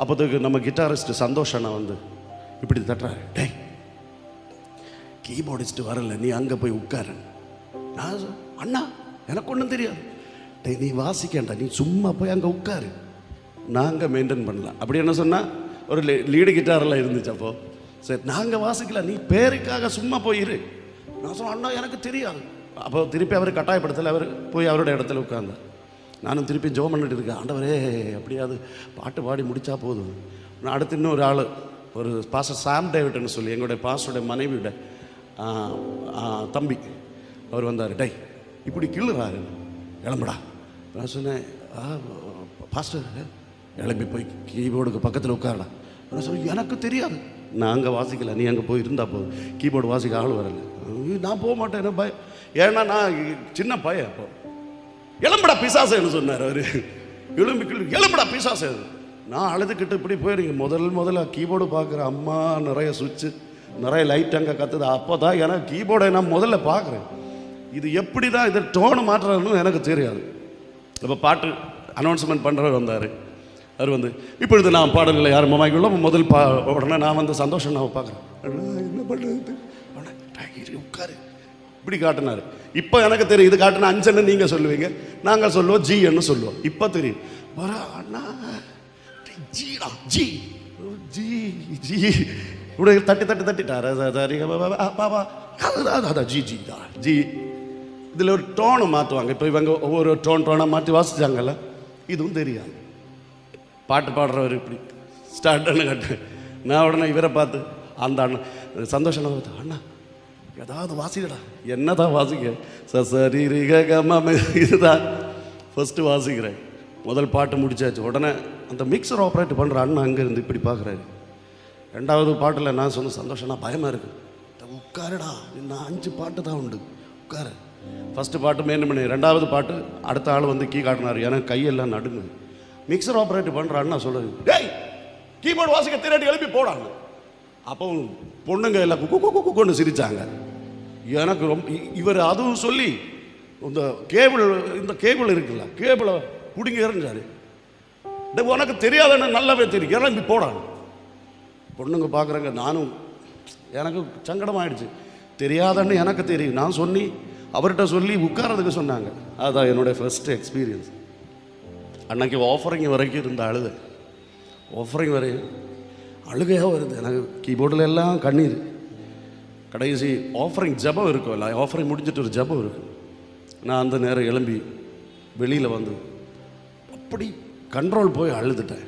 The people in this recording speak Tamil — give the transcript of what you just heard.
அப்போதுக்கு நம்ம கிட்டாரிஸ்ட் சந்தோஷ் அண்ணா வந்து இப்படி தட்டுறாரு. டேய் கீபோர்டிஸ்ட் வரல நீ அங்கே போய் உட்காரு. நான் சொ- அண்ணா எனக்கு ஒன்றும் தெரியாது. டேய் நீ வாசிக்கண்டா நீ சும்மா போய் அங்கே உட்காரு. நாங்கள் மெயின்டைன் பண்ணலாம். அப்படி என்ன சொன்னால் ஒரு லீடு கிட்டாரெல்லாம் இருந்துச்சு அப்போ. சரி நாங்கள் வாசிக்கல நீ பேருக்காக சும்மா போயிரு நான் சொன்னேன் அண்ணா எனக்கு தெரியாது. அப்போ திருப்பி அவர் கட்டாயப்படுத்தலை அவர் போய் அவரோட இடத்துல உட்காந்தார் நானும் திருப்பி ஜோம் பண்ணிட்டு இருக்கேன். ஆண்டவரே அப்படியாவது பாட்டு பாடி முடித்தா போதும். நான் அடுத்து இன்னொரு ஆள் ஒரு பாஸ்டர் சாம் டேவிட்னு சொல்லி எங்களுடைய பாஸ்டருடைய மனைவியோட தம்பி அவர் வந்தார் டை இப்படி கிள்ளுறாரு கிளம்புடா நான் சொன்னேன் ஆ பாஸ்டர் கிளம்பி போய் கீபோர்டுக்கு பக்கத்தில் உட்காரடா. நான் சொன்னேன் எனக்கு தெரியாது. நான் அங்கே வாசிக்கல நீ அங்கே போய் இருந்தால் போதும். கீபோர்டு வாசிக்க ஆள் வரல. நான் போக மாட்டேன் என்ன பயம்? ஏன்னா நான் சின்ன பயம் அப்போ. எலும்படா பிசாசேன்னு சொன்னார் அவர். எலும்பு கிளம்பி எலும்படா பிசாசே நான் அழுதுகிட்டு இப்படி போயிருங்க. முதல் முதல்ல கீபோர்டு பார்க்குற அம்மா நிறைய சுவிட்சு நிறைய லைட் அங்கே கத்துது. அப்போ தான் எனக்கு கீபோர்டை நான் முதல்ல பார்க்குறேன். இது எப்படி தான் இதை டோனு மாற்றுறதுன்னு எனக்கு தெரியாது. இப்போ பாட்டு அனௌன்ஸ்மெண்ட் பண்ணுறவர் வந்தார். அவர் வந்து இப்பொழுது நான் பாடலில் யார் மமாய்க்குள்ள முதல் பா உடனே நான் வந்து சந்தோஷம் நான் பார்க்குறேன். என்ன பண்ணுறது உட்காரு. இப்படி காட்டினார். இப்போ எனக்கு தெரியும் இது காட்டின அஞ்சன்னு நீங்கள் சொல்லுவீங்க. நாங்கள் சொல்லுவோம் ஜின்னு சொல்லுவோம். இப்போ தெரியும். வர அண்ணா ஜிடா ஜி ஜி ஜி இப்படி தட்டி தட்டி தட்டிட்டார் பாபா ஜி ஜி தான் ஜி இதில் ஒரு டோனை மாற்றுவாங்க இப்போ இவங்க ஒவ்வொரு டோன் டோனாக மாற்றி வாசித்தாங்கல்ல இதுவும் தெரியாது. பாட்டு பாடுறவர் இப்படி. ஸ்டார்ட் கட்டு. நான் உடனே இவரை பார்த்து அந்த அண்ணன் சந்தோஷம் அண்ணா ஏதாவது வாசிக்கடா என்னதான் வாசிக்க ச சரி இதுதான் ஃபஸ்ட்டு வாசிக்கிறேன் முதல் பாட்டு முடிச்சாச்சு உடனே அந்த மிக்சர் ஆப்ரேட் பண்ணுற அண்ணன் அங்கே இருந்து இப்படி பார்க்குறாரு ரெண்டாவது பாட்டில் நான் சொன்ன சந்தோஷம்னா பயமாக இருக்குது உட்காருடா இன்னும் அஞ்சு பாட்டு தான் உண்டு உட்காரு ஃபஸ்ட்டு பாட்டு மெயின் பண்ணி ரெண்டாவது பாட்டு அடுத்த ஆள் வந்து கீ காட்டினார் ஏன்னா கையெல்லாம் நடுங்கு மிக்சர் ஆப்ரேட் பண்ணுற அண்ணா சொல்லுது டேய் கீபோர்டு வாசிக்க திரட்டி எழுப்பி போடாங்க அப்போ பொண்ணுங்க எல்லாம் குக்கு குக்கு குக்குன்னு சிரித்தாங்க எனக்கு ரொம்ப இவர் அதுவும் சொல்லி இந்த கேபிள் இந்த கேபிள் இருக்குல்ல கேபிளை பிடிங்க எறிஞ்சாரு. உனக்கு தெரியாத நல்லாவே தெரியும். இறங்கி போடாங்க பொண்ணுங்க பார்க்குறாங்க நானும் எனக்கு சங்கடமாயிடுச்சு. தெரியாதன்னு எனக்கு தெரியும். நான் சொல்லி அவர்கிட்ட சொல்லி உட்காரதுக்கு சொன்னாங்க. அதுதான் என்னுடைய ஃபஸ்ட்டு எக்ஸ்பீரியன்ஸ் அன்னைக்கு ஆஃபரிங் வரைக்கும் இருந்த அழுது ஆஃபரிங் வரையும் அழுகையாக வருது. எனக்கு கீபோர்டில் எல்லாம் கண்ணீர். கடைசி ஆஃபரிங் ஜபம் இருக்கும் இல்லை? ஆஃபரிங் முடிஞ்சிட்டு ஒரு ஜபம் இருக்கும். நான் அந்த நேரம் எழும்பி வெளியில் வந்து அப்படி கண்ட்ரோல் போய் அழுதுட்டேன்.